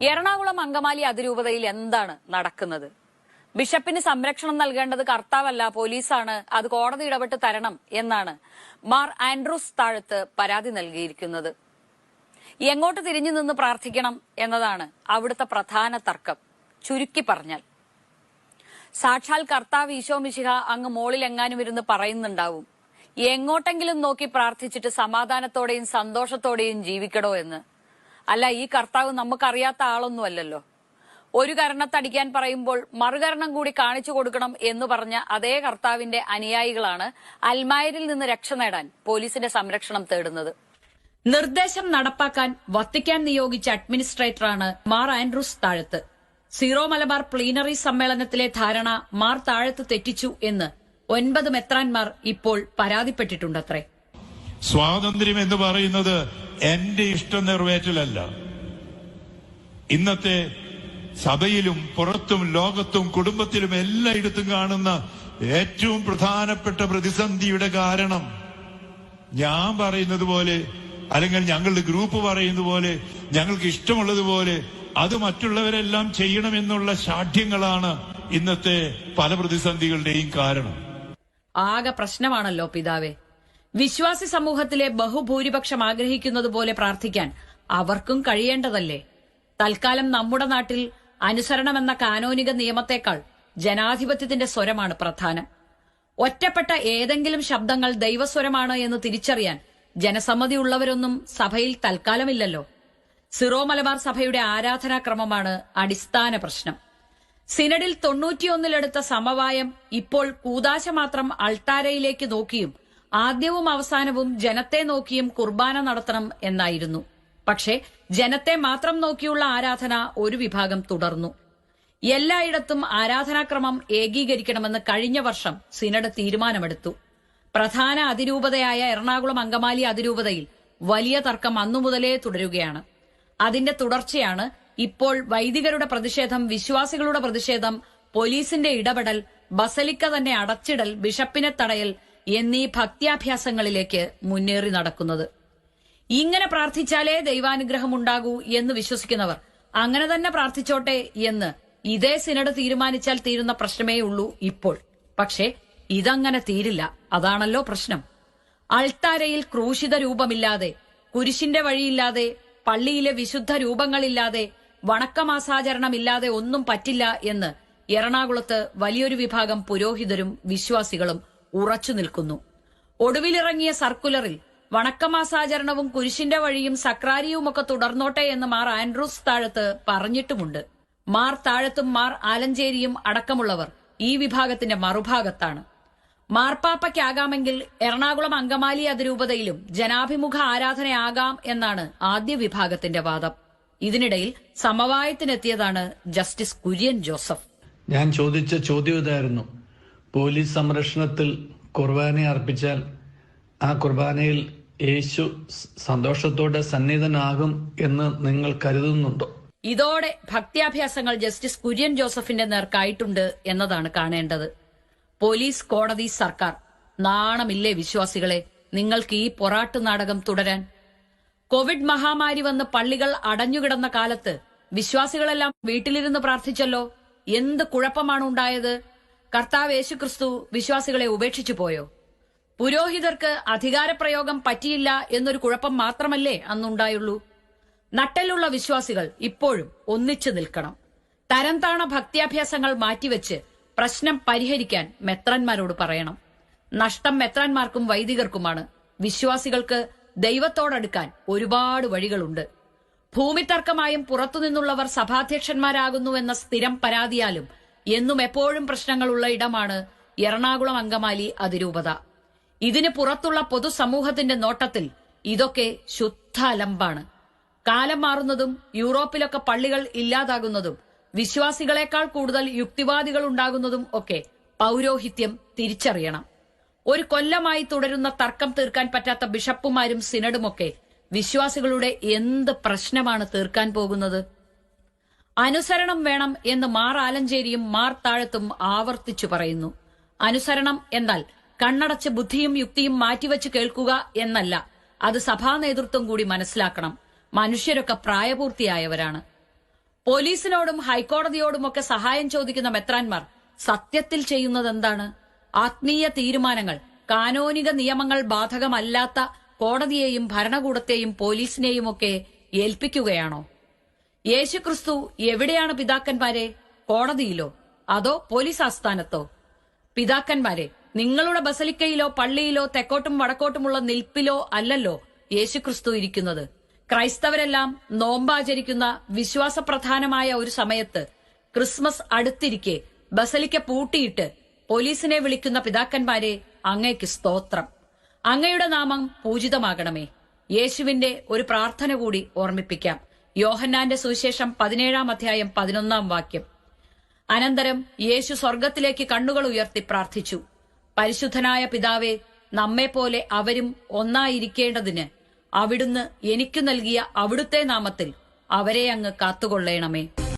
എറണാകുളം അങ്കമാലി അതിരൂപതയിൽ എന്താണ് നടക്കുന്നത്? ബിഷപ്പിന് സംരക്ഷണം നൽകേണ്ടത് കർത്താവല്ല പോലീസാണ് അത് കോടതി ഇടപെട്ട് തരണം എന്നാണ് മാർ ആൻഡ്രൂസ് താഴത്ത് പരാതി നൽകിയിരിക്കുന്നത്. എങ്ങോട്ട് തിരിഞ്ഞു നിന്ന് പ്രാർത്ഥിക്കണം എന്നതാണ് അവിടുത്തെ പ്രധാന തർക്കം ചുരുക്കി പറഞ്ഞാൽ. സാക്ഷാൽ കർത്താവ് ഈശോ മിശിഹ അങ്ങ് മോളിൽ എങ്ങാനും ഇരുന്ന് പറയുന്നുണ്ടാവും എങ്ങോട്ടെങ്കിലും നോക്കി പ്രാർത്ഥിച്ചിട്ട് സമാധാനത്തോടെയും സന്തോഷത്തോടെയും ജീവിക്കണോ എന്ന്. അല്ല ഈ കർത്താവ് നമുക്കറിയാത്ത ആളൊന്നും അല്ലല്ലോ. ഒരു കരണത്തടിക്കാൻ പറയുമ്പോൾ മറുകരണം കൂടി കാണിച്ചു കൊടുക്കണം എന്ന് പറഞ്ഞ അതേ കർത്താവിന്റെ അനുയായികളാണ് അൽമായരിൽ നിന്ന് രക്ഷ നേടാൻ പോലീസിന്റെ സംരക്ഷണം തേടുന്നത്. നിർദ്ദേശം നടപ്പാക്കാൻ വത്തിക്കാൻ നിയോഗിച്ച അഡ്മിനിസ്ട്രേറ്ററാണ് Mar Andrews Thazhath. Syro Malabar plenary സമ്മേളനത്തിലെ ധാരണ മാർ താഴത്ത് തെറ്റിച്ചു എന്ന് ഒൻപത് മെത്രാൻമാർ ഇപ്പോൾ പരാതിപ്പെട്ടിട്ടുണ്ടത്രേ. സ്വാതന്ത്ര്യം എന്ന് പറയുന്നത് എന്റെ ഇഷ്ടം നിറവേറ്റലല്ല. ഇന്നത്തെ സഭയിലും പുറത്തും ലോകത്തും കുടുംബത്തിലും എല്ലായിടത്തും കാണുന്ന ഏറ്റവും പ്രധാനപ്പെട്ട പ്രതിസന്ധിയുടെ കാരണം ഞാൻ പറയുന്നത് പോലെ അല്ലെങ്കിൽ ഞങ്ങളുടെ ഗ്രൂപ്പ് പറയുന്നത് പോലെ ഞങ്ങൾക്ക് ഇഷ്ടമുള്ളതുപോലെ അത് മറ്റുള്ളവരെല്ലാം ചെയ്യണമെന്നുള്ള ശാഠ്യങ്ങളാണ് ഇന്നത്തെ പല പ്രതിസന്ധികളുടെയും കാരണം. ആകെ പ്രശ്നമാണല്ലോ പിതാവേ. വിശ്വാസി സമൂഹത്തിലെ ബഹുഭൂരിപക്ഷം ആഗ്രഹിക്കുന്നതുപോലെ പ്രാർത്ഥിക്കാൻ അവർക്കും കഴിയേണ്ടതല്ലേ? തൽക്കാലം നമ്മുടെ നാട്ടിൽ അനുസരണമെന്ന കാനോനിക നിയമത്തെക്കാൾ ജനാധിപത്യത്തിന്റെ സ്വരമാണ് പ്രധാനം. ഒറ്റപ്പെട്ട ഏതെങ്കിലും ശബ്ദങ്ങൾ ദൈവസ്വരമാണ് എന്ന് തിരിച്ചറിയാൻ ജനസമ്മതിയുള്ളവരൊന്നും സഭയിൽ തൽക്കാലമില്ലല്ലോ. സിറോ മലബാർ സഭയുടെ ആരാധനാക്രമമാണ് അടിസ്ഥാന പ്രശ്നം. സിനഡിൽ തൊണ്ണൂറ്റിയൊന്നിലെടുത്ത സമവായം ഇപ്പോൾ കൂതാശ മാത്രം അൾത്താരയിലേക്ക് നോക്കിയും ആദ്യവും അവസാനവും ജനത്തെ നോക്കിയും കുർബാന നടത്തണം എന്നായിരുന്നു. പക്ഷേ ജനത്തെ മാത്രം നോക്കിയുള്ള ആരാധന ഒരു വിഭാഗം തുടർന്നു. എല്ലായിടത്തും ആരാധനാക്രമം ഏകീകരിക്കണമെന്ന് കഴിഞ്ഞ വർഷം സിനഡ് തീരുമാനമെടുത്തു. പ്രധാന അതിരൂപതയായ എറണാകുളം അങ്കമാലി അതിരൂപതയിൽ വലിയ തർക്കം അന്നു മുതലേ തുടരുകയാണ്. അതിന്റെ തുടർച്ചയാണ് ഇപ്പോൾ വൈദികരുടെ പ്രതിഷേധം വിശ്വാസികളുടെ പ്രതിഷേധം പോലീസിന്റെ ഇടപെടൽ ബസലിക്ക തന്നെ അടച്ചിടൽ ബിഷപ്പിനെ തടയൽ എന്നീ ഭക്ത്യാഭ്യാസങ്ങളിലേക്ക് മുന്നേറി നടക്കുന്നത്. ഇങ്ങനെ പ്രാർത്ഥിച്ചാലേ ദൈവാനുഗ്രഹം ഉണ്ടാകൂ എന്ന് വിശ്വസിക്കുന്നവർ അങ്ങനെ തന്നെ പ്രാർത്ഥിച്ചോട്ടെ എന്ന് ഇതേ സിനഡ് തീരുമാനിച്ചാൽ തീരുന്ന പ്രശ്നമേ ഉള്ളൂ ഇപ്പോൾ. പക്ഷേ ഇതങ്ങനെ തീരില്ല. അതാണല്ലോ പ്രശ്നം. അൾത്താരയിൽ ക്രൂശിത രൂപമില്ലാതെ കുരിശിന്റെ വഴിയില്ലാതെ പള്ളിയിലെ വിശുദ്ധ രൂപങ്ങളില്ലാതെ വണക്കമാസാചരണമില്ലാതെ ഒന്നും പറ്റില്ല എന്ന് എറണാകുളത്ത് വലിയൊരു വിഭാഗം പുരോഹിതരും വിശ്വാസികളും ഉറച്ചു നിൽക്കുന്നു. ഒടുവിലിറങ്ങിയ സർക്കുലറിൽ വണക്കമാസാചരണവും കുരിശിന്റെ വഴിയും സക്രാരിയുമൊക്കെ തുടർന്നോട്ടെ എന്ന് മാർ ആൻഡ്രൂസ് താഴത്ത് പറഞ്ഞിട്ടുമുണ്ട്. മാർ താഴത്തും മാർ ആലഞ്ചേരിയും അടക്കമുള്ളവർ ഈ വിഭാഗത്തിന്റെ മറുഭാഗത്താണ്. മാർപ്പാപ്പയ്ക്കാകാമെങ്കിൽ എറണാകുളം അങ്കമാലി അതിരൂപതയിലും ജനാഭിമുഖ ആരാധനയാകാം എന്നാണ് ആദ്യ വിഭാഗത്തിന്റെ വാദം. ഇതിനിടയിൽ സമവായത്തിനെത്തിയതാണ് ജസ്റ്റിസ് കുര്യൻ ജോസഫ്. ഞാൻ ചോദിച്ച ചോദ്യം ഇതായിരുന്നു. പോലീസ് സംരക്ഷണത്തിൽ കുർബാന അർപ്പിച്ചാൽ ആ കുർബാനയിൽ യേശു സന്തോഷത്തോടെ സന്നിധനാകും എന്ന് നിങ്ങൾ കരുതുന്നുണ്ടോ? ഇതോടെ ഭക്ത്യാഭ്യാസങ്ങൾ ജസ്റ്റിസ് കുര്യൻ ജോസഫിന്റെ നേർക്കായിട്ടുണ്ട് എന്നതാണ് കാണേണ്ടത്. പോലീസ് കോടതി സർക്കാർ നാണമില്ലേ വിശ്വാസികളെ നിങ്ങൾക്ക് ഈ പൊറാട്ട് നാടകം തുടരാൻ. കോവിഡ് മഹാമാരി വന്ന് പള്ളികൾ അടഞ്ഞുകിടന്ന കാലത്ത് വിശ്വാസികളെല്ലാം വീട്ടിലിരുന്ന് പ്രാർത്ഥിച്ചല്ലോ. എന്ത് കുഴപ്പമാണ് ഉണ്ടായത് കർത്താവ് യേശുക്രിസ്തു വിശ്വാസികളെ ഉപേക്ഷിച്ചു പോയോ? പുരോഹിതർക്ക് അധികാരപ്രയോഗം പറ്റിയില്ല എന്നൊരു കുഴപ്പം മാത്രമല്ലേ അന്നുണ്ടായുള്ളൂ. നട്ടലുള്ള വിശ്വാസികൾ ഇപ്പോഴും ഒന്നിച്ചു നിൽക്കണം. തരംതാണ ഭക്ത്യാഭ്യാസങ്ങൾ മാറ്റിവെച്ച് പ്രശ്നം പരിഹരിക്കാൻ മെത്രന്മാരോട് പറയണം. നഷ്ടം മെത്രാന്മാർക്കും വൈദികർക്കുമാണ്. വിശ്വാസികൾക്ക് ദൈവത്തോടടുക്കാൻ ഒരുപാട് വഴികളുണ്ട്. ഭൂമിതർക്കമായും പുറത്തുനിന്നുള്ളവർ സഭാധ്യക്ഷന്മാരാകുന്നുവെന്ന സ്ഥിരം പരാതിയാലും എന്നും എപ്പോഴും പ്രശ്നങ്ങളുള്ള ഇടമാണ് എറണാകുളം അങ്കമാലി അതിരൂപത. ഇതിന് പുറത്തുള്ള പൊതുസമൂഹത്തിന്റെ നോട്ടത്തിൽ ഇതൊക്കെ ശുദ്ധ അലമ്പാണ് കാലം മാറുന്നതും യൂറോപ്പിലൊക്കെ പള്ളികൾ ഇല്ലാതാകുന്നതും വിശ്വാസികളെക്കാൾ കൂടുതൽ യുക്തിവാദികൾ ഉണ്ടാകുന്നതും ഒക്കെ പൗരോഹിത്യം തിരിച്ചറിയണം. ഒരു കൊല്ലമായി തുടരുന്ന തർക്കം തീർക്കാൻ പറ്റാത്ത ബിഷപ്പുമാരും സിനഡുമൊക്കെ വിശ്വാസികളുടെ എന്ത് പ്രശ്നമാണ് തീർക്കാൻ പോകുന്നത്? അനുസരണം വേണം എന്ന് മാർ ആലഞ്ചേരിയും മാർ താഴത്തും ആവർത്തിച്ചു പറയുന്നു. അനുസരണം എന്നാൽ കണ്ണടച്ച് ബുദ്ധിയും യുക്തിയും മാറ്റിവെച്ച് കേൾക്കുക എന്നല്ല. അത് സഭാ നേതൃത്വം കൂടി മനസ്സിലാക്കണം. മനുഷ്യരൊക്കെ പ്രായപൂർത്തിയായവരാണ്. പോലീസിനോടും ഹൈക്കോടതിയോടുമൊക്കെ സഹായം ചോദിക്കുന്ന മെത്രാൻമാർ സത്യത്തിൽ ചെയ്യുന്നത് എന്താണ് ആത്മീയ തീരുമാനങ്ങൾ കാനോനിക നിയമങ്ങൾ ബാധകമല്ലാത്ത കോടതിയെയും ഭരണകൂടത്തെയും പോലീസിനെയും ഒക്കെ ഏൽപ്പിക്കുകയാണോ? യേശുക്രിസ്തു എവിടെയാണ് പിതാക്കന്മാരെ? കോടതിയിലോ? അതോ പോലീസ് ആസ്ഥാനത്തോ? പിതാക്കന്മാരെ നിങ്ങളുടെ ബസലിക്കയിലോ പള്ളിയിലോ തെക്കോട്ടും വടക്കോട്ടുമുള്ള നിൽപ്പിലോ അല്ലല്ലോ യേശുക്രിസ്തു ഇരിക്കുന്നത്. ക്രൈസ്തവരെല്ലാം നോമ്പാചരിക്കുന്ന വിശ്വാസപ്രധാനമായ ഒരു സമയത്ത് ക്രിസ്മസ് അടുത്തിരിക്കെ ബസലിക്ക പൂട്ടിയിട്ട് പോലീസിനെ വിളിക്കുന്ന പിതാക്കന്മാരെ അങ്ങയ്ക്ക് സ്തോത്രം. അങ്ങയുടെ നാമം പൂജിതമാകണമേ. യേശുവിന്റെ ഒരു പ്രാർത്ഥന കൂടി ഓർമ്മിപ്പിക്കാം. യോഹന്നാന്റെ സുവിശേഷം പതിനേഴാം അധ്യായം പതിനൊന്നാം വാക്യം. അനന്തരം യേശു സ്വർഗത്തിലേക്ക് കണ്ണുകൾ ഉയർത്തി പ്രാർത്ഥിച്ചു. പരിശുദ്ധനായ പിതാവെ നമ്മെപ്പോലെ അവരും ഒന്നായിരിക്കേണ്ടതിന് അവിടുന്ന് എനിക്കു നൽകിയ അവിടുത്തെ നാമത്തിൽ അവരെ അങ്ങ് കാത്തുകൊള്ളേണമേ.